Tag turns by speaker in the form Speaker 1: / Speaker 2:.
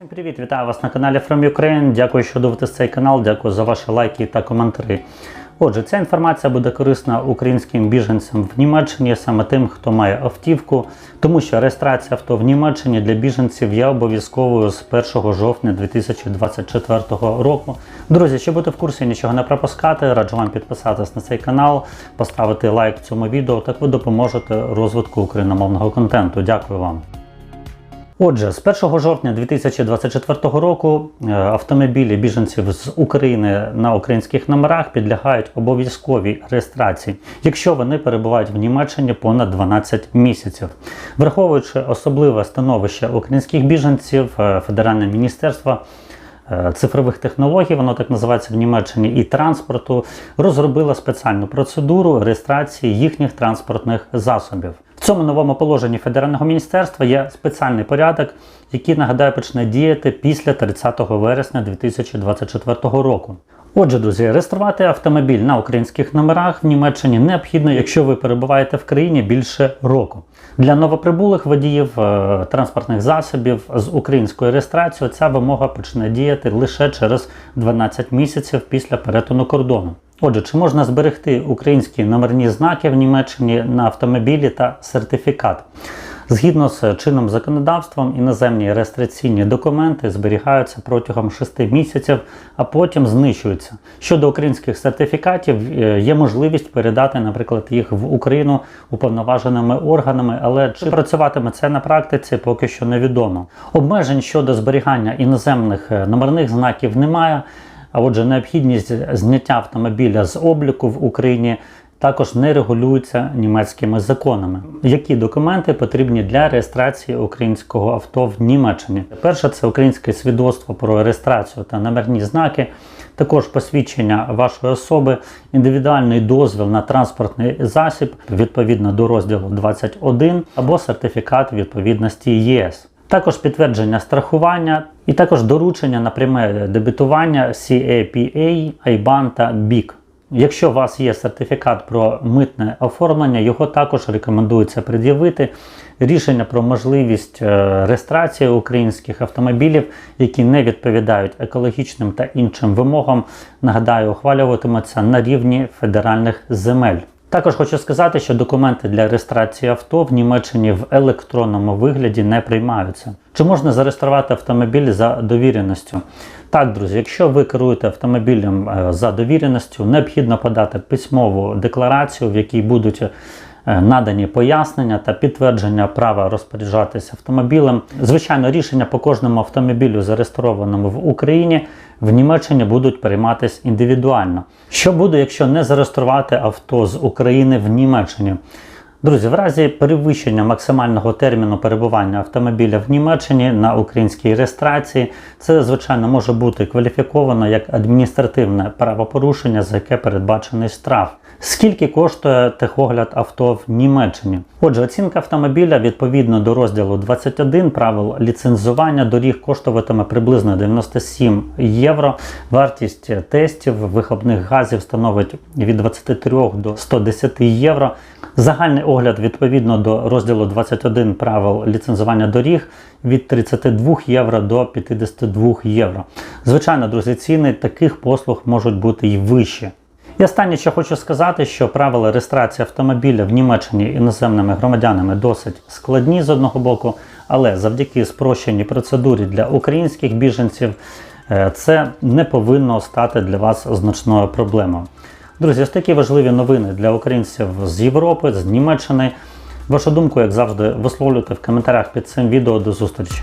Speaker 1: Всім Привіт, вітаю вас на каналі From Ukraine. Дякую, що дивитесь цей канал. Дякую за ваші лайки та коментарі. Отже, ця інформація буде корисна українським біженцям в Німеччині, саме тим, хто має автівку, тому що реєстрація авто в Німеччині для біженців є обов'язковою з 1 жовтня 2024 року. Друзі, щоб бути в курсі, нічого не пропускати, раджу вам підписатись на цей канал, поставити лайк цьому відео. Так ви допоможете розвитку україномовного контенту. Дякую вам. Отже, з 1 жовтня 2024 року е, автомобілі біженців з України на українських номерах підлягають обов'язковій реєстрації, якщо вони перебувають в Німеччині понад 12 місяців. Враховуючи особливе становище українських біженців, е, Федеральне міністерство е, цифрових технологій, воно так називається в Німеччині, і транспорту, розробило спеціальну процедуру реєстрації їхніх транспортних засобів. В цьому новому положенні Федерального міністерства є спеціальний порядок, який нагадаю почне діяти після 30 вересня 2024 року. Отже, друзі, реєструвати автомобіль на українських номерах в Німеччині необхідно, якщо ви перебуваєте в країні більше року. Для новоприбулих водіїв е, транспортних засобів з українською реєстрацією ця вимога почне діяти лише через 12 місяців після перетину кордону. Отже, чи можна зберегти українські номерні знаки в Німеччині на автомобілі та сертифікат? Згідно з чинним законодавством, іноземні реєстраційні документи зберігаються протягом 6 місяців, а потім знищуються. Щодо українських сертифікатів, е, є можливість передати, наприклад, їх в Україну уповноваженими органами, але чи працюватиме це на практиці, поки що невідомо. Обмежень щодо зберігання іноземних е, номерних знаків немає. А отже, необхідність зняття автомобіля з обліку в Україні також не регулюється німецькими законами. Які документи потрібні для реєстрації українського авто в Німеччині? Перше це українське свідоцтво про реєстрацію та номерні знаки. Також посвідчення вашої особи, індивідуальний дозвіл на транспортний засіб відповідно до розділу 21 або сертифікат відповідності ЄС. Також підтвердження страхування і також доручення на пряме дебітування CAPA, IBAN та BIC. Якщо у вас є сертифікат про митне оформлення, його також рекомендується пред'явити. Рішення про можливість е, реєстрації українських автомобілів, які не відповідають екологічним та іншим вимогам, нагадаю, ухвалюватимуться на рівні федеральних земель. Також хочу сказати, що документи для реєстрації авто в Німеччині в електронному вигляді не приймаються. Чи можна зареєструвати автомобіль за довіреністю? Так, друзі, якщо ви керуєте автомобілем е, за довіреністю, необхідно подати письмову декларацію, в якій будуть е, надані пояснення та підтвердження права розпоряджатися автомобілем. Звичайно, рішення по кожному автомобілю, зареєстрованому в Україні, в Німеччині будуть прийматись індивідуально. Що буде, якщо не зареєструвати авто з України в Німеччині? Друзі, в разі перевищення максимального терміну перебування автомобіля в Німеччині на українській реєстрації, це звичайно може бути кваліфіковано як адміністративне правопорушення, за яке передбачений штраф. Скільки коштує техогляд авто в Німеччині? Отже, оцінка автомобіля відповідно до розділу 21 правил ліцензування доріг коштуватиме приблизно 97 євро. Вартість тестів вихлопних газів становить від 23 до 110 євро. Загальний огляд відповідно до розділу 21 правил ліцензування доріг від 32 євро до 52 євро. Звичайно, друзі, ціни таких послуг можуть бути і вищі. І останнє, що хочу сказати, що правила реєстрації автомобіля в Німеччині іноземними громадянами досить складні з одного боку, але завдяки спрощеній процедурі для українських біженців е, це не повинно стати для вас значною проблемою. Друзі, ось такі важливі новини для українців з Європи, з Німеччини. Вашу думку, як завжди, висловлюйте в коментарях під цим відео. До зустрічі.